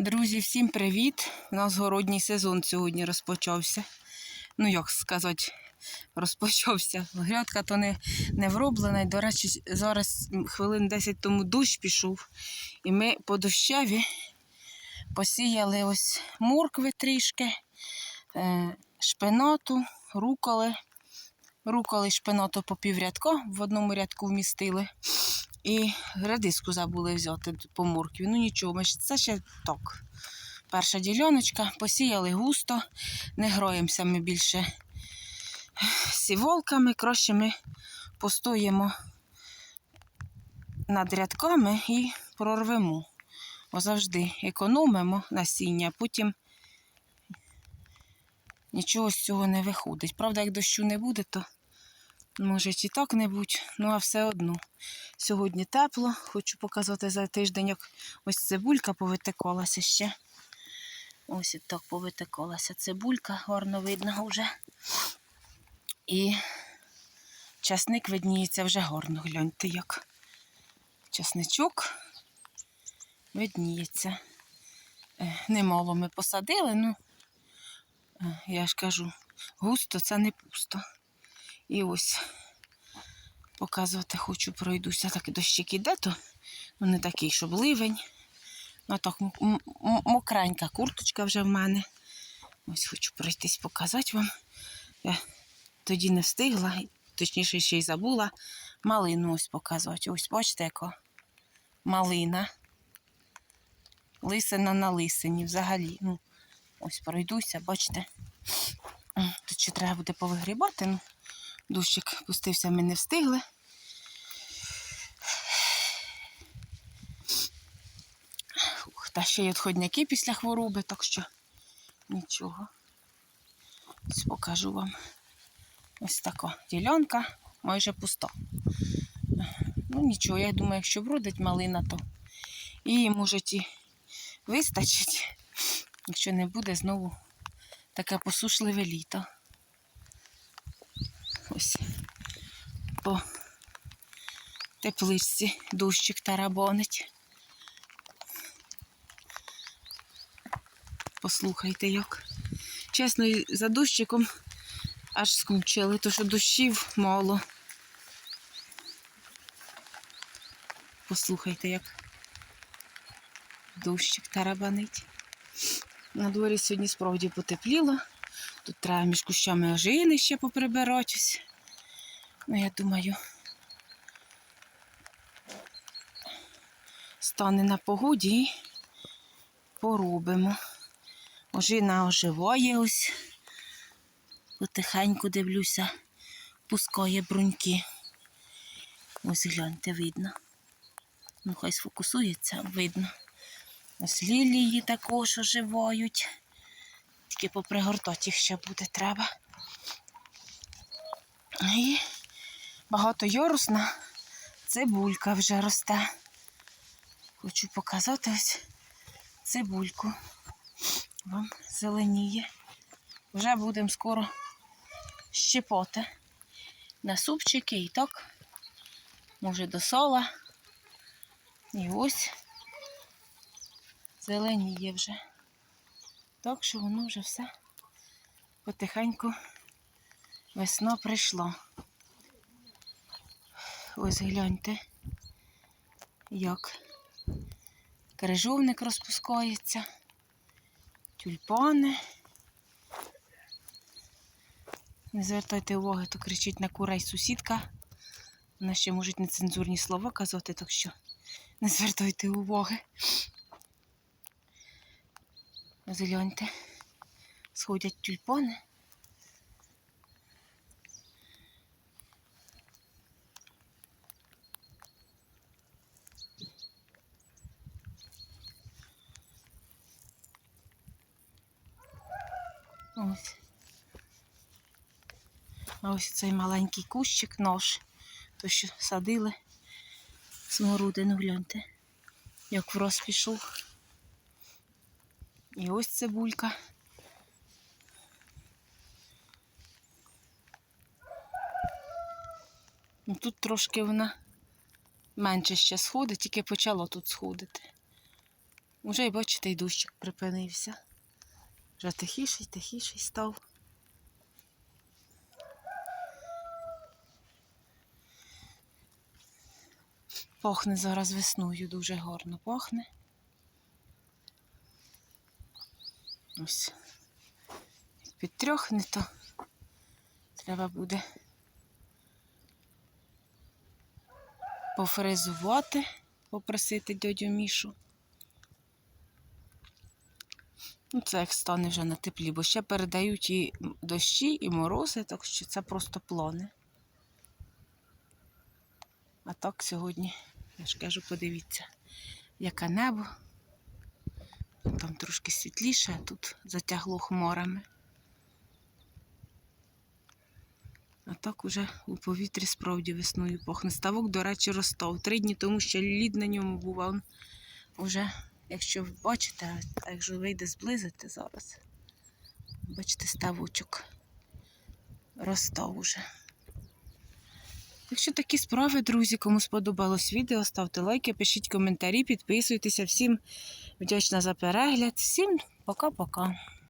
Друзі, всім привіт! У нас городній сезон сьогодні розпочався. Ну, як сказати, розпочався. Грядка то не, не вроблена. До речі, зараз хвилин 10 тому дощ пішов. І ми по дощеві посіяли ось моркви трішки, е, шпинату, руколи. Руколи шпинату по піврядка в одному рядку вмістили. І редиску забули взяти по моркві. Ну нічого, це ще так. Перша діляночка, посіяли густо, не гроємося ми більше сіволками, краще ми постоїмо над рядками і прорвемо. Бо завжди економимо насіння, потім нічого з цього не виходить. Правда, як дощу не буде, то може і так не будь, ну а все одно. Сьогодні тепло. Хочу показати за тиждень, як ось цибулька повитикалася ще. Ось так повитикалася цибулька, гарно видно вже. І часник видніється вже гарно. Гляньте, як часничок видніється. Е, Немало ми посадили, ну е, я ж кажу, густо це не пусто. І ось показувати хочу, пройдуся. Так дощик іде, то ну, не такий, щоб ливень. Ну так мокренька курточка вже в мене. Ось хочу пройтись показати вам. Я тоді не встигла, точніше ще й забула малину ось показувати. Ось бачите, яка малина. Лисина на лисині взагалі. Ну, ось пройдуся, бачите. Тут ще треба буде повигрібати. Ну, дощик пустився, ми не встигли. Ух, Та ще й відходняки після хвороби, так що нічого. Ось покажу вам. Ось така ділянка, майже пуста. Ну нічого, я думаю, якщо вродить малина, то її може і вистачить, якщо не буде знову таке посушливе літо. Ось по тепличці дощик тарабонить. Послухайте як. Чесно, за дощиком аж скучили, то що дощів мало. Послухайте, як дощик тарабанить. На дворі сьогодні справді потепліло. Тут треба між кущами ожини ще поприбиратись. Ну, я думаю, стане на погоді і поробимо. Ожина оживає ось. Потихеньку дивлюся, пускає бруньки. Ось гляньте, видно. Ну, хай сфокусується, видно. Ось лілії також оживають. Тільки попригортати їх ще буде треба. І багатоярусна цибулька вже росте. Хочу показати ось цибульку. Вам зеленіє. Вже будемо скоро щепоти на супчики і так, може до сола. І ось зеленіє вже. Так що воно вже все потихеньку весна прийшла. Ось гляньте, як крижовник розпускається, тюльпани. Не звертайте уваги, то кричить на курей сусідка. Вона ще можуть нецензурні слова казати, так що не звертайте уваги. Згляньте, сходять тюльпани. Ось. Ось цей маленький кущик нож, то що садили смородину, гляньте, як враз пішов. І ось цибулька. Ну, Тут трошки вона менше ще сходить, тільки почало тут сходити. Уже бачите, й дощик припинився. Вже тихіший, тихіший став. Пахне зараз весною, дуже гарно пахне. Ось. Як підтрьохне, то треба буде пофрезувати, попросити дядю Мішу. Ну, це як стане вже на теплі, бо ще передають і дощі, і морози, так що це просто плани. А так сьогодні, я ж кажу, подивіться, яке небо. Там трошки світліше, а тут затягло хмарами. А так уже у повітрі справді весною пахне. Ставок, до речі, ростав. Три дні тому ще лід на ньому був, а он уже, якщо ви бачите, а якщо вийде зблизити зараз, бачите, ставочок ростав уже. Якщо такі справи, друзі, кому сподобалось відео, ставте лайки, пишіть коментарі, підписуйтеся. Всім вдячна за перегляд. Всім пока-пока.